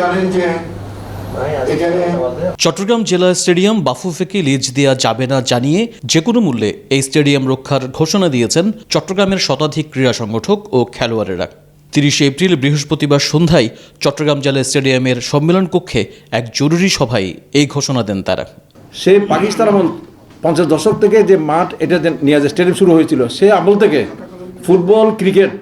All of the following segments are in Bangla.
জানেন যে চট্টগ্রাম জেলা স্টেডিয়াম বাফুফেকে লিজ দেওয়া যাবে না জানিয়ে যে কোনো মূল্যে এই স্টেডিয়াম রক্ষার ঘোষণা দিয়েছেন চট্টগ্রামের শতাধিক ক্রীড়া সংগঠক ও খেলোয়াড়েরা। তিরিশে এপ্রিল বৃহস্পতিবার সন্ধ্যায় চট্টগ্রাম জেলা স্টেডিয়ামের সম্মেলন কক্ষে এক জরুরি সভায় এই ঘোষণা দেন তারা। সে পাকিস্তান আমল পঞ্চাশ দশক থেকে যে মাঠ এটা নিয়ে যে স্টেডিয়াম শুরু হয়েছিল সে আমল থেকে ফুটবল ক্রিকেট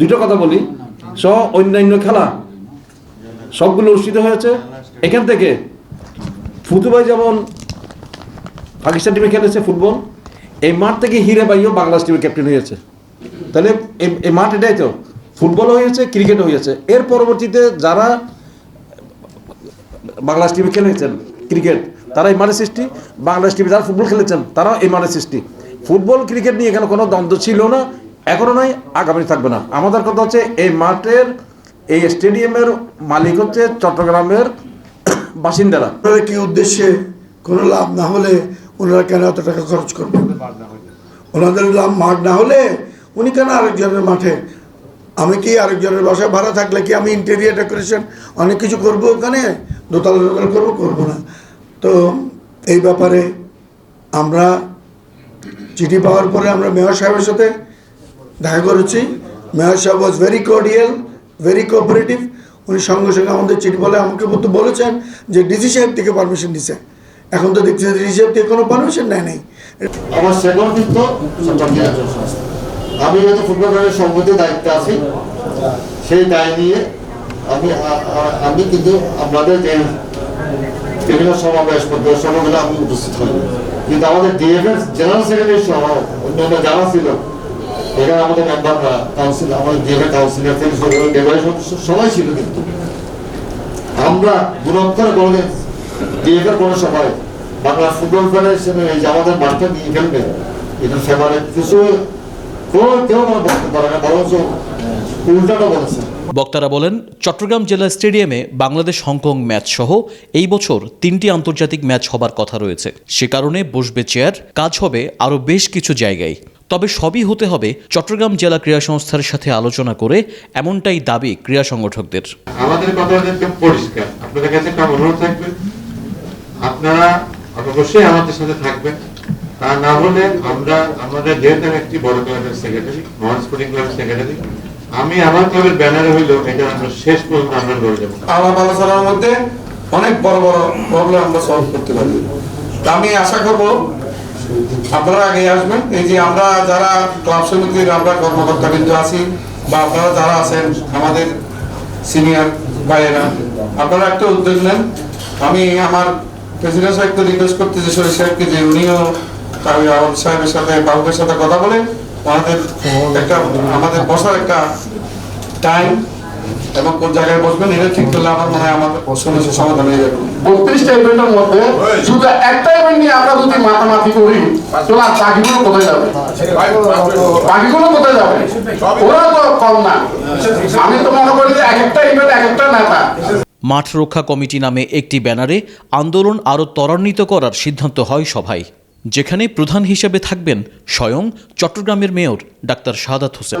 দুটো কথা বলি সহ অন্যান্য খেলা সবগুলো অনুষ্ঠিত হয়েছে। এখান থেকে ফুতুবাই যেমন পাকিস্তান টিমে খেলেছে ফুটবল, এই মাঠ থেকে হিরে ভাইও বাংলাদেশ টিমের ক্যাপ্টেন হয়েছে। তাহলে এই- মাঠ এটাই তো। ফুটবলও হয়েছে ক্রিকেটও হয়েছে। এর পরবর্তীতে যারা বাংলাদেশ টিমে খেলেছেন, ক্রিকেট, তারা এই মাঠের সৃষ্টি। বাংলাদেশ টিমে যারা ফুটবল খেলেছেন, তারাও এই মাঠের সৃষ্টি। ফুটবল, ক্রিকেট নিয়ে এখানে কোনো দ্বন্দ্ব ছিল না এখনও নাই, আগামী থাকবে না। আমাদের কথা হচ্ছে, এই মাঠের এই স্টেডিয়ামের মালিক হচ্ছে চট্টগ্রামের বাসিন্দারা। কি উদ্দেশ্যে কোনো লাভ না হলে ওনারা কেন এত টাকা খরচ করবেন? ওনাদের লাভ মাঠ না হলে উনি কেন আরেকজনের মাঠে? আমি কি আরেকজনের বাসায় ভাড়া থাকলে কি আমি ইন্টেরিয়ার ডেকোরেশন অনেক কিছু করব ওখানে? দোতলা দোতলা করব করব না। তো এই ব্যাপারে আমরা চিঠি পাওয়ার পরে আমরা মেয়র সাহেবের সাথে দেখা করেছি। মেয়র সাহেব was very cordial very cooperative উনি সঙ্গে সঙ্গে আমাদের চিঠি বলে আমাকে বলতে বলেছেন যে ডিসি সাহেব থেকে পারমিশন দিছে এখন তো দেখছি ডিসি সাহেব থেকে কোনো পারমিশন নেয় নাই। আমার সেকন্ড কিন্তু আমি যেহেতু ফুটবল দলের সংহতির দায়িত্বে আছি, সেই দায় নিয়ে আমি আমি কিন্তু আপনাদের যে বিভিন্ন সমাবেশ পর্যায়ে সভাগুলো আমি উপস্থিত হই। কিন্তু আমাদের ডিএফএস জেনারেল সেক্রেটারি সহ অন্যান্য যারা ছিল এখানে আমাদের মেম্বাররা কাউন্সিল আমাদের ডিএফএ কাউন্সিলর থেকে সবাই ছিল কিন্তু। আমরা দুরন্তর বললেন ডিএফের কোনো সবাই বাংলা ফুটবল ফেডারেশনের এই যে আমাদের মাঠটা নিয়ে খেলবে। এটা ফেভারে কিছু কেউ কেউ বলতে পারে না, বরঞ্চ উল্টাটা বলেছে। বক্তারা বলেন, চট্টগ্রাম জেলা স্টেডিয়ামে বাংলাদেশ হংকং ম্যাচ সহ এই বছর তিনটি আন্তর্জাতিক ম্যাচ হবার কথা রয়েছে। সে কারণে বসবে চেয়ার, কাজ হবে আরও বেশ কিছু জায়গায়। তবে সবই হতে হবে চট্টগ্রাম জেলা ক্রীড়া সংস্থার সাথে আলোচনা করে এমনটাই দাবি ক্রীড়া সংগঠকদের। আমাদের কথা একদম পরিষ্কার। আপনাদের কাছে একটা অনুরোধ থাকবে। আপনারা অবশ্যই আমাদের সাথে থাকবেন। তা না হলে আমরা আমাদের যেহেতু একটি বড় ক্লাবের সেক্রেটারি মহান স্পোর্টিং ক্লাবের সেক্রেটারি আমি আমার ক্লাবের ব্যানারে হইলেও এটা আমরা শেষ পর্যন্ত আমরা লড়ে যাব আলাপ আলোচনার মধ্যে অনেক বড় বড় প্রবলেম আমরা সলভ করতে পারি আমি আশা করব আপনারা আগে আসবেন। এই যে আমরা যারা ক্লাব সমিতির আমরা কর্মকর্তা কিন্তু আছি বা আপনারা যারা আছেন, আমাদের সিনিয়র ভাইয়েরা, আপনারা একটা উদ্যোগ নেন। আমি আমার প্রেসিডেন্ট সাহেবকে রিকোয়েস্ট করতেছি শরীর সাহেবকে, যে উনিও আওয়াজ সাহেবের সাথে বাবুকের সাথে কথা বলে আমাদের একটা, আমাদের বসার একটা টাইম এবং কোন জায়গায় বসবেন এটা ঠিক করলে আমার মনে হয় আমার সমস্যার সমাধান হয়ে যাবে। বত্রিশটা ইভেন্টের মধ্যে শুধু একটা ইভেন্ট নিয়ে আমরা যদি মাতামাতি করি তাহলে আর বাকিগুলো কোথায় যাবে? বাকিগুলো কোথায় যাবে? ওরা তো কম না। আমি তো মনে করি যে এক একটা ইভেন্ট এক একটা নেতা। মাঠ রক্ষা কমিটি নামে একটি ব্যানারে আন্দোলন আরও ত্বরান্বিত করার সিদ্ধান্ত হয় সভায় যেখানে প্রধান হিসেবে থাকবেন স্বয়ং চট্টগ্রামের mayor doctor Shahadat Hossain.